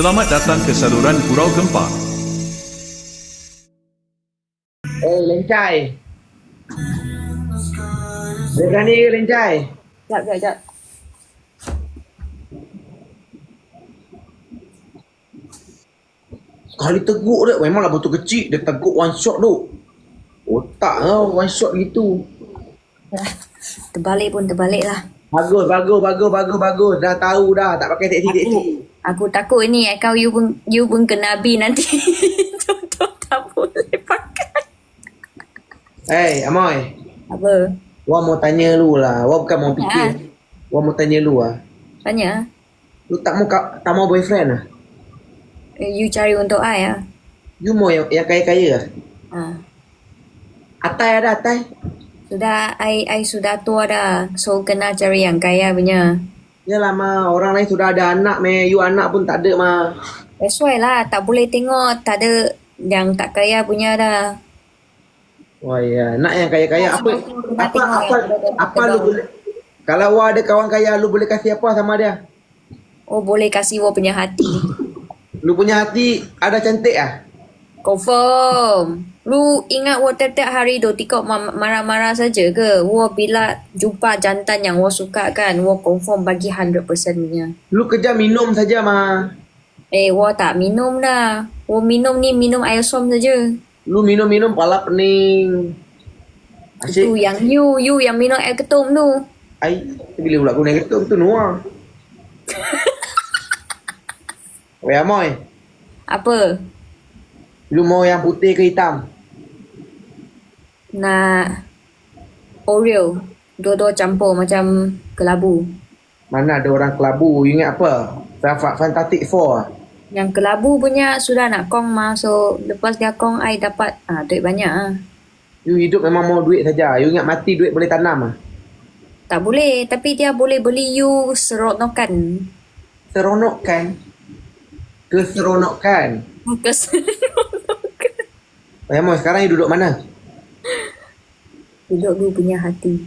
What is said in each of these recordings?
Selamat datang ke saluran Gurau Gempa. Eh, lencai. Dia berani ke lencai? Jap, jap, jap. Sekali teguk dia, memanglah betul kecil. Dia teguk one shot tu. Otak kau one shot gitu. Terbalik pun terbalik lah. Bagus, bagus, bagus, bagus, bagus. Dah tahu dah. Tak pakai teksi-teksi. Aku, aku takut ni eh, kau you pun, you pun kena nabi nanti. Contoh tak boleh pakai. Hey, Amoy. Apa? Wah mau tanya lu lah. Wah bukan mau fikir. Ha. Wah mau tanya lu lah. Tanya. Lu tak mau ka- tak mau boyfriend lah? Eh, You cari untuk I lah. You mau yang, yang kaya-kaya lah? Ha. Atai ada atai. Sudah, I, I sudah tua dah. So, kena cari yang kaya punya. Yalah ma, orang lain sudah ada anak me. You anak pun tak ada ma. That's why lah. Tak boleh tengok. Tak ada yang tak kaya punya dah. Wah ya, nak yang kaya-kaya apa Nak apa apa yang ada- apa ada lu boleh kalau Wah ada kawan kaya lu boleh kasih apa sama dia? Oh, boleh kasih Wa punya hati. Lu punya hati ada cantik ah? Confirm. Lu ingat Wa tiap-tiap hari tu tikok ma- marah-marah saja ke? Wa bila jumpa jantan yang Wa suka kan, Wa confirm bagi 100% punya. Lu kerja minum saja ma. Eh, Wa tak minum dah. Wa minum ni minum air som saja. Lu minum-minum pala pening. Itu Asyik. yang you, you yang minum air ketum tu. Ai, bila pula guna ketum tu nuang. Wei Amoy, Apa? Lu mau yang putih ke hitam? Nak Oreo. Dua-dua campur macam kelabu. Mana ada orang kelabu, you ingat apa? Fa- Fantastic Four? Yang kelabu punya sudah nak kong mah. So, lepas dia kong, I dapat ah, duit banyak ah. You hidup memang mau duit saja. You ingat mati duit boleh tanam ah? Tak boleh, tapi dia boleh beli you seronokan. Seronokkan. Keseronokkan. Keseronokan. Oh, Amoy, sekarang you duduk mana? Duduk dulu punya hati.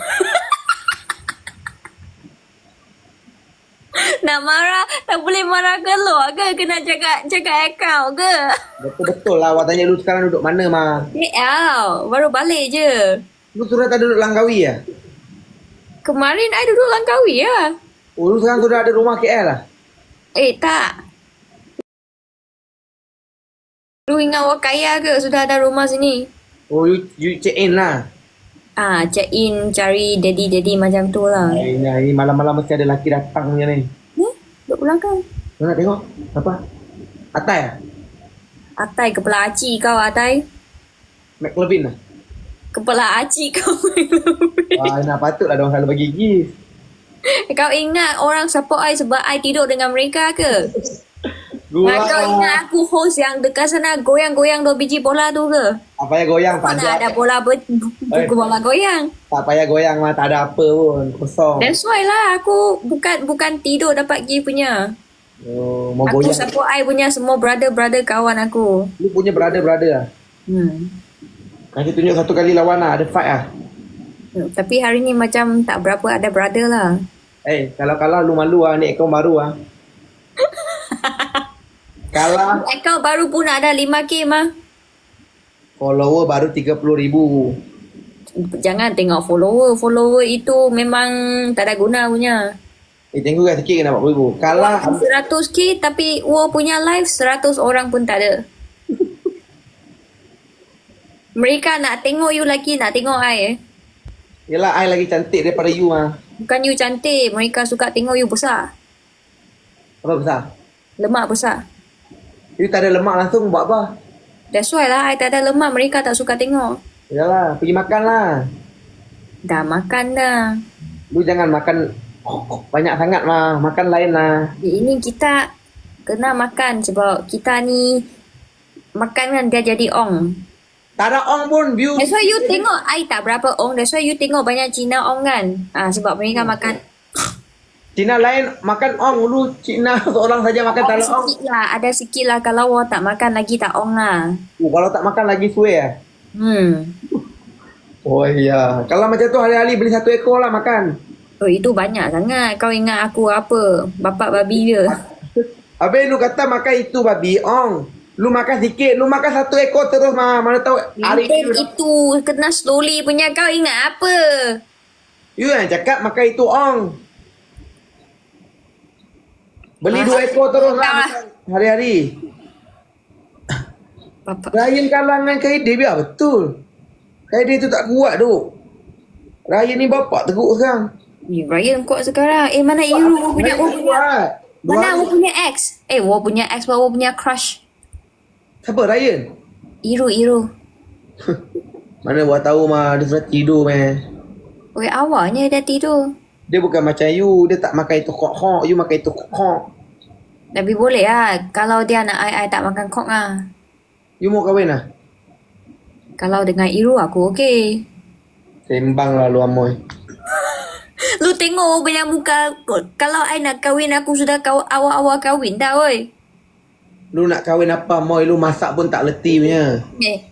Nak marah, tak boleh marah ke lu ke? Kena jaga jaga account ke? Betul-betul lah. Awak tanya lu sekarang duduk mana, Ma? KL, baru balik je. Lu sudah tak duduk Langkawi ya? Kemarin I duduk Langkawi ya. Oh, lu sekarang sudah ada rumah KL lah? Eh, tak. Lu ingat awak kaya ke? Sudah ada rumah sini. Oh, you, you check in lah. Ah, check in, cari daddy-daddy macam tu lah. Eh, Ini, ini malam-malam mesti ada lelaki datang punya ni. Eh, duduk belakang. Lu nak tengok? Apa? Atai ah? Atai, kepala aci kau, Atai. McLevin lah? Kepala aci kau. Wah, nak patutlah dia orang selalu bagi gift. kau ingat orang support I sebab I tidur dengan mereka ke? Gua Nah, kau ingat aku host yang dekat sana goyang-goyang dua biji bola tu ke? tak payah goyang, tak Mana ada. ada bola ber- buku bola goyang. Tak payah goyang mah, tak ada apa pun. Kosong. That's why lah aku bukan bukan tidur dapat gift punya. Oh, mau Aku goyang. support I punya semua brother-brother kawan aku. Lu punya brother-brother lah. Hmm. Kasih tunjuk satu kali lawan lah. Ada fight lah. Hmm, Tapi hari ni macam tak berapa ada brother lah. Eh, kalau kalah lu malu lah. Ni akaun baru lah. Kalah Account baru pun ada 5k mah. follower baru 30 ribu. Jangan tengok follower. Follower itu memang tak ada guna punya. Eh, tengok kan sikit kena 40 ribu. Kalah 100k tapi Wo punya live 100 orang pun tak ada. Mereka nak tengok you lagi nak tengok I eh. Yelah, I lagi cantik daripada you ah. Bukan you cantik, mereka suka tengok you besar. Apa besar? Lemak besar. You tak ada lemak langsung buat apa? That's why lah I tak ada lemak, mereka tak suka tengok. Yalah, pergi makan lah. Dah makan dah. Lu jangan makan banyak sangat mah. Makan lain lah. Eh, Ini kita kena makan sebab kita ni makan kan dia jadi ong. Tak ada ong pun view. That's why you tengok I tak berapa ong. That's why you tengok banyak Cina ong kan. Ah sebab mereka makan Cina lain makan ong. Lu Cina seorang saja makan tak ada ong. sikit lah. Ada sikit lah kalau awak tak makan lagi tak ong lah. Oh, kalau tak makan lagi suai ah. Hmm. Oh iya. Kalau macam tu hari-hari beli satu ekor lah makan. Oh itu banyak sangat. Kau ingat aku apa? Bapak babi dia. Habis lu kata makan itu babi ong. Lu makan sikit, lu makan satu ekor terus mah. Mana tahu hari ni itu kena slowly punya kau ingat apa? you yang cakap makan itu ong. Beli dua ekor terus lah Ah. hari-hari. Ryan kalangan Kaidi biar betul. Kaidi tu tak kuat tu. Ryan ni bapak teruk sekarang. Eh, Ryan kuat sekarang. Eh mana Iru Wo punya tak punya Mana Wo punya ex? Eh Wo punya ex Wo punya crush. Siapa Ryan? Iru Iru. Mana buat tahu mah dia sudah tidur meh. Oi awalnya dah tidur. Dia bukan macam you, dia tak makan itu kok-kok, you makan itu kok-kok. Tapi boleh lah. Kalau dia nak ai ai tak makan kok ah. You mau kahwin lah? Kalau dengan Iru aku okey. Sembang lah lu amoy. Lu tengok punya muka. Kalau ai nak kahwin aku sudah kau awal-awal kahwin dah oi. Lu nak kahwin apa moy, lu masak pun tak leti punya. Eh,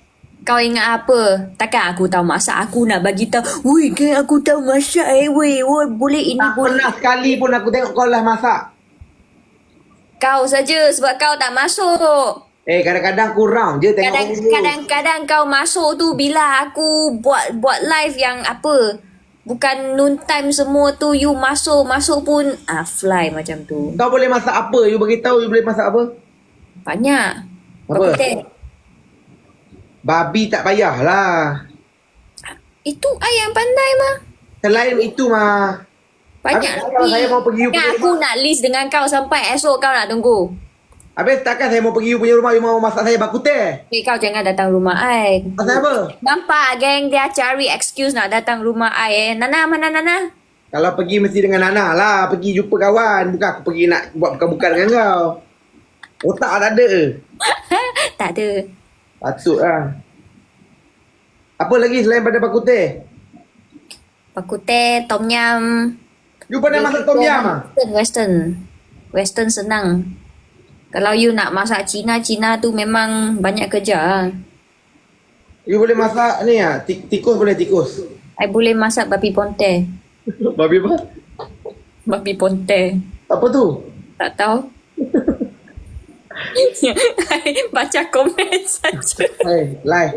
kau ingat apa? Takkan aku tahu masak. Aku nak bagi tahu. Woi, kan aku tahu masak eh. Woi, woi, boleh ini Tak boleh. pernah sekali pun aku tengok kau lah masak. Kau saja sebab kau tak masuk. Eh kadang-kadang kurang je tengok Kadang dulu. kadang-kadang kau masuk tu bila aku buat buat live yang apa? Bukan noon time semua tu you masuk masuk pun ah fly macam tu. Kau boleh masak apa? You beritahu you boleh masak apa? Banyak. Apa? Kau Babi tak payahlah. Itu ayam pandai mah. Selain itu mah. Banyak Habis kalau saya mau pergi you Kan punya aku nak list dengan kau sampai esok kau nak tunggu. Habis takkan saya mau pergi you punya rumah, you mau masak saya bakuteh. Eh kau jangan datang rumah ai. Pasal apa? Nampak geng dia cari excuse nak datang rumah ai eh. Nana mana Nana? Kalau pergi mesti dengan Nana lah. Pergi jumpa kawan. Bukan aku pergi nak buat bukan-bukan dengan kau. Otak tak ada. tak ada. Patut lah. Apa lagi selain pada bakuteh? Pakute, tom yum. You pandai masak tom yam ah? Western, western. Western senang. Kalau you nak masak Cina, Cina tu memang banyak kerja. You boleh masak ni ah, tik- tikus boleh tikus. I boleh masak babi ponte. Babi apa? Babi ponte. Apa tu? Tak tahu. Baca komen saja. Hai, lai.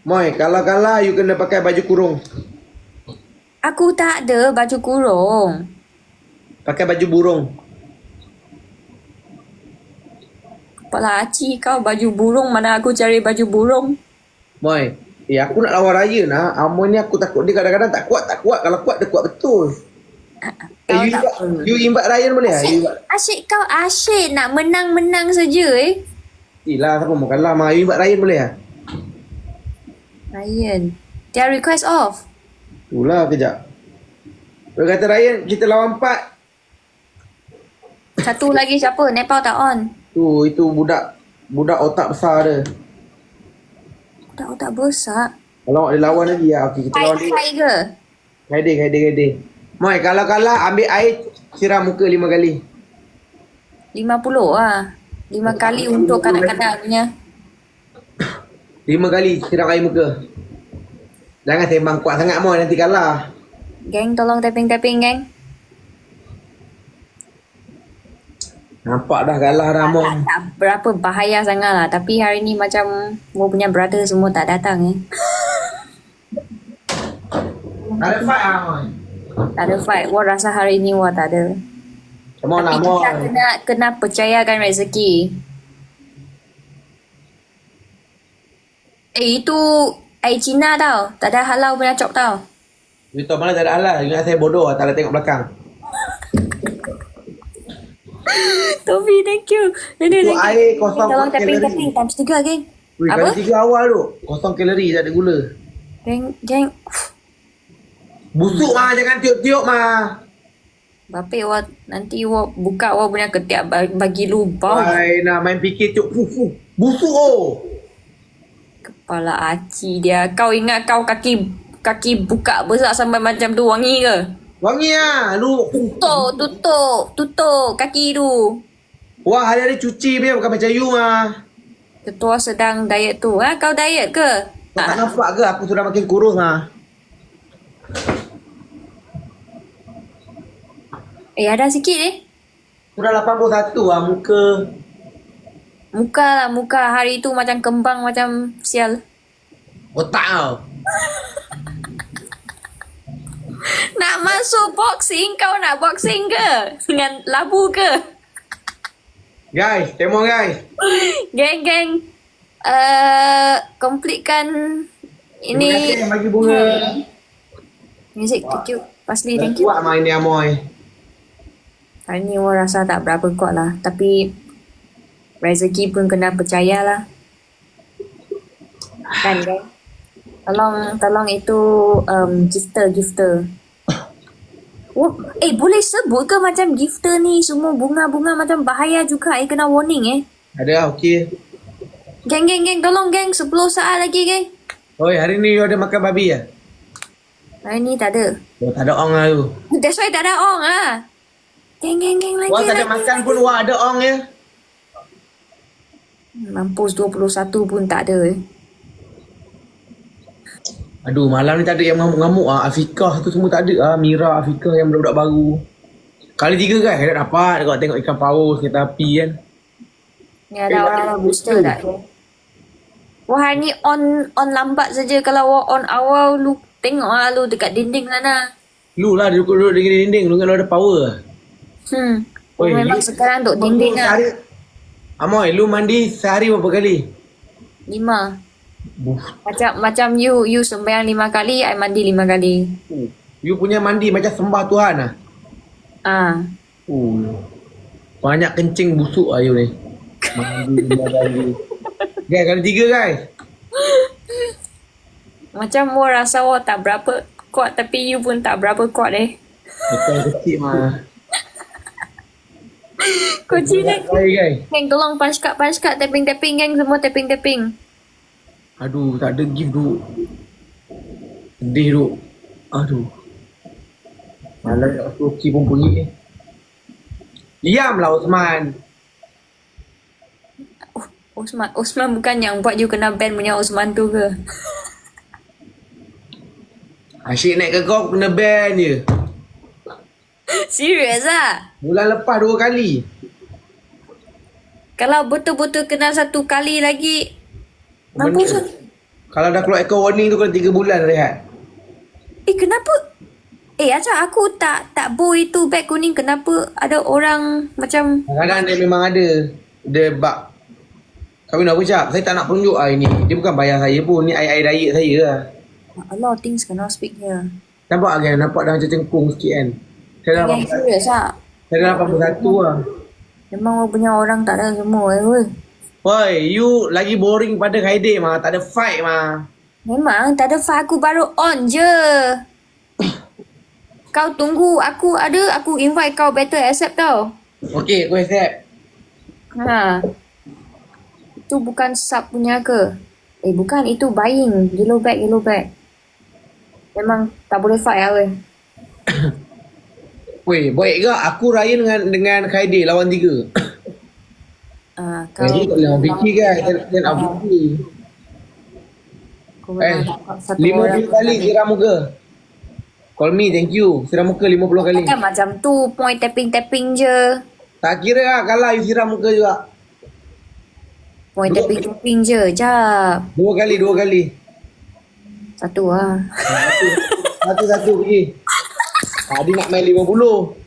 Moy, kalau kalah you kena pakai baju kurung. Aku tak ada baju kurung. Pakai baju burung. Kepala aci kau baju burung mana aku cari baju burung. Moy, eh aku nak lawan raya nah. Amoy ni aku takut dia kadang-kadang tak kuat, tak kuat. Kalau kuat dia kuat betul. Eh, you, imbat, you imbat Ryan boleh? You Asyik, imbat. asyik kau asyik nak menang-menang saja eh. Ilah, siapa mau kalah mah. You imbat Ryan boleh ah? Ryan. Dia request off. Itulah kejap. Dia kata Ryan, kita lawan empat. Satu lagi siapa? Nepal tak on. Tu, itu budak budak otak besar dia. Otak-otak besar. Kalau dia lawan lagi ya. Okey, kita Hai, lawan dia. hai ke? Gede, gede, gede. Moy, kalau kalah ambil air siram muka lima kali. 50 lah. Lima kali untuk kanak-kanak punya. Lima kali siram air muka. Jangan sembang kuat sangat Moy nanti kalah. Geng tolong tapping-tapping geng. Nampak dah kalah dah Moy. Tak, tak berapa bahaya sangat lah. Tapi hari ni macam Mo punya brother semua tak datang eh. Tak ada fight ah Moy. Tak ada fight. Wah rasa hari ni wah tak ada. Come on lah Tapi kita kena, kena percayakan rezeki. Eh itu air Cina tau. Tak ada halau punya cop tau. You tahu mana tak ada halal. You ingat saya bodoh tak ada tengok belakang. Tobi thank you. Ini Itu air kosong Tolong kalori. tapping-tapping times tiga geng. Wih, Apa? kali tiga awal tu. Kosong kalori tak ada gula. Geng, geng. Busuk mah jangan tiup-tiup mah. Bapak wa nanti wa buka wa punya ketiak ba- bagi lu bau. Wai, nak main fikir tiup. Fuh, fuh. Busuk oh. Kepala aci dia. Kau ingat kau kaki kaki buka besar sampai macam tu wangi ke? Wangi ah. Lu. Tutup, tutup, tutup kaki tu. Wah, hari-hari cuci punya bukan macam you mah. Ketua sedang diet tu. Ha, kau diet ke? Kau tak Ha, nampak ke aku sudah makin kurus ah. Eh ada sikit eh. Aku dah 81 lah muka. Muka lah muka hari tu macam kembang macam sial. Otak tau. Nak masuk boxing kau nak boxing ke? Dengan labu ke? Guys, temo guys. Geng geng. Uh, Terima kasih ini yang bagi bunga. music thank you. Pasli thank you. kuat main ni Amoy. Hari ni orang rasa tak berapa kuat lah. Tapi rezeki pun kena percaya lah. Kan kan? Tolong, tolong itu um, gifter, gifter. Oh, eh boleh sebut ke macam gifter ni semua bunga-bunga macam bahaya juga eh kena warning eh. Ada lah, okey. Geng, geng, geng, tolong geng 10 saat lagi geng. Oi, hari ni you ada makan babi ya? Hari ni tak ada. Oh, tak ada ong lah tu. That's why tak ada ong ah. Geng, geng, geng lagi Wah, tak ada lagi. makan pun wah ada ong ya. Mampus 21 pun tak ada eh. Aduh, malam ni tak ada yang mengamuk-ngamuk ah. Afikah tu semua tak ada ah. Mira, Afikah yang budak-budak baru. Kali tiga kan, tak dapat dekat tengok ikan paus kereta api kan. Ni ada orang booster tak? Wah hari ni on on lambat saja kalau wah on awal lu tengok lah lu dekat dinding sana. Lu lah duduk-duduk dengan dinding, lu kan lu ada power. Hmm. Oi, memang sekarang duk dinding lah. Amoy, lu mandi sehari berapa kali? Lima. Buh. Macam macam you you sembahyang lima kali, I mandi lima kali. You punya mandi macam sembah Tuhan ah. Ah. Uh. Banyak kencing busuk lah you ni. Mandi lima kali. Guys, kali tiga guys. Macam wah rasa wah tak berapa kuat tapi you pun tak berapa kuat eh. Betul kecil mah. Kocik ni. Geng tolong punch card punch card tapping tapping geng semua tapping tapping. Aduh, tak ada gift duk. Sedih duk. Aduh. Malah aku okey pun pergi ni. Diam lah Osman. Osman Osman bukan yang buat you kena ban punya Osman tu ke? Asyik naik ke kau kena ban je. Serius ah? Bulan lepas dua kali. Kalau betul-betul kena satu kali lagi Mampus Benda. lah. Kalau dah keluar echo warning tu kena tiga bulan rehat. Eh kenapa? Eh Aca aku tak tak bow itu beg kuning kenapa ada orang macam Kadang-kadang dia memang ada. Dia bak. Kau nak apa cap? Saya tak nak tunjuk lah ini. Dia bukan bayar saya pun. Ni air-air diet saya lah. A lot of things cannot speak here. Nampak kan? Nampak dah macam cengkung sikit kan? Saya dah Yang serius ah. saya dah 81 lah. Memang punya orang tak ada semua eh weh. Woi, you lagi boring pada Khairil mah. Tak ada fight mah. Memang tak ada file aku baru on je. Kau tunggu aku ada aku invite kau better accept tau. Okey, aku accept. Ha. Itu bukan sub punya ke? Eh bukan itu buying yellow bag yellow bag. Memang tak boleh fight lah weh. Woi, baik ke? Aku raya dengan dengan Khairil lawan tiga. Ah, kau tak boleh nak fikir kan? Dia nak fikir. kau Eh, satu 50 orang kali siram muka. Call me, thank you. Siram muka 50 kali. Kan macam tu point tapping-tapping je. Tak kira lah kalah you siram muka juga. Point tapping-tapping je. Jap. Dua kali, dua kali. Satu lah. Satu-satu pergi. Dia nak main 50.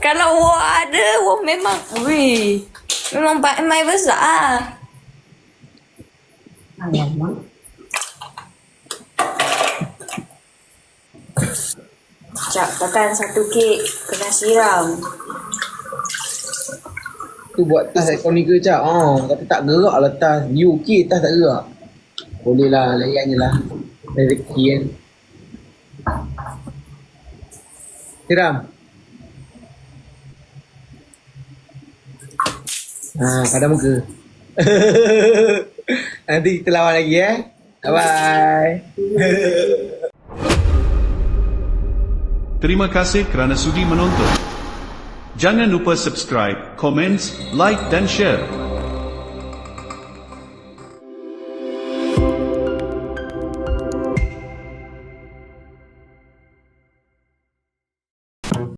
Kalau wah ada, wah memang. Wih. Memang main besar lah. Cak, takkan satu kek kena siram. Tu buat tas ekonomi ke cak? Oh, kata tak gerak lah tas. UK tas tak gerak. Boleh lah, layan je lah. Rezeki kan. Siram. Ha, kadang muka. Nanti kita lawan lagi eh. Bye-bye. Terima kasih kerana sudi menonton. Jangan lupa subscribe, komen, like dan share.